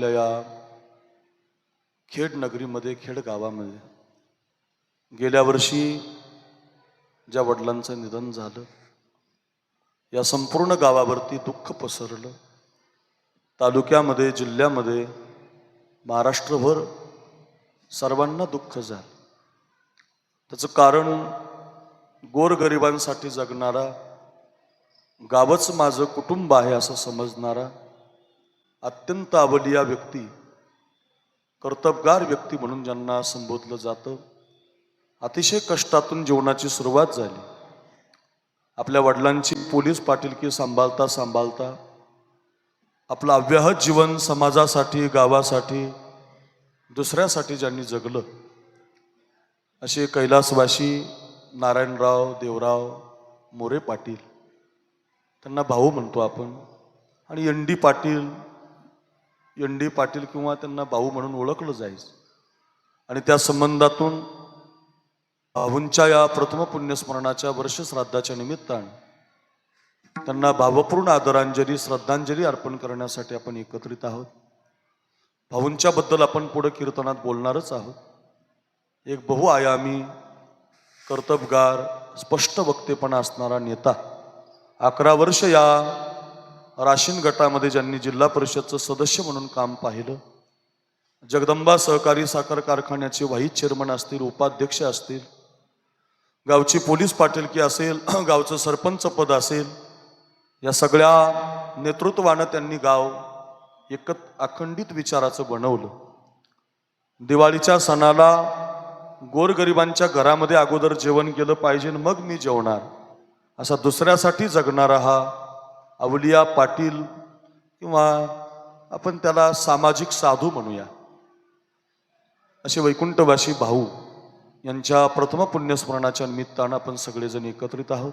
आपल्या या खेड नगरीमध्ये खेड गावामध्ये गेल्या वर्षी ज्या वडिलांचं निधन झालं या संपूर्ण गावावरती दुःख पसरलं. तालुक्यामध्ये जिल्ह्यामध्ये महाराष्ट्रभर सर्वांना दुःख झालं. त्याचं कारण गोरगरिबांसाठी जगणारा गावच माझं कुटुंब आहे असं समजणारा अत्यंत अवलिया व्यक्ती कर्तबगार व्यक्ती म्हणून ज्यांना संबोधलं जातं अतिशय कष्टातून जीवनाची सुरुवात झाली. आपल्या वडिलांची पोलीस पाटीलकी सांभाळता सांभाळता आपलं अव्याहत जीवन समाजासाठी गावासाठी दुसऱ्यासाठी ज्यांनी जगलं असे कैलासवासी नारायणराव देवराव मोरे पाटील त्यांना भाऊ म्हणतो आपण आणि N D Patil N D Patil किंवा त्यांना भाऊ म्हणून ओळखलं जायचं आणि त्या संबंधातून भाऊंच्या या प्रथम पुण्यस्मरणाच्या वर्षश्राद्धाच्या निमित्तानं त्यांना भावपूर्ण आदरांजली श्रद्धांजली अर्पण करण्यासाठी आपण एकत्रित आहोत. भाऊंच्या बद्दल आपण पुढे कीर्तनात बोलणारच आहोत. एक बहुआयामी कर्तबगार स्पष्ट वक्तेपणा असणारा नेता अकरा वर्ष या राशीन गटामध्ये ज्यांनी जिल्हा परिषदचं सदस्य म्हणून काम पाहिलं जगदंबा सहकारी साखर कारखान्याचे व्हाईस चेअरमन असतील उपाध्यक्ष असतील गावची पोलीस पाटीलकी असेल गावचं सरपंच पद असेल या सगळ्या नेतृत्वानं त्यांनी गाव एकत अखंडित विचाराचं बनवलं. दिवाळीच्या सणाला गोरगरिबांच्या घरामध्ये अगोदर जेवण केलं पाहिजे मग मी जेवणार. असा दुसऱ्यासाठी जगणारा हा अवलिया पाटील किंवा आपण त्याला सामाजिक साधू म्हणूया. असे वैकुंठवासी भाऊ यांच्या प्रथम पुण्यस्मरणाच्या निमित्तानं आपण सगळेजण एकत्रित आहोत.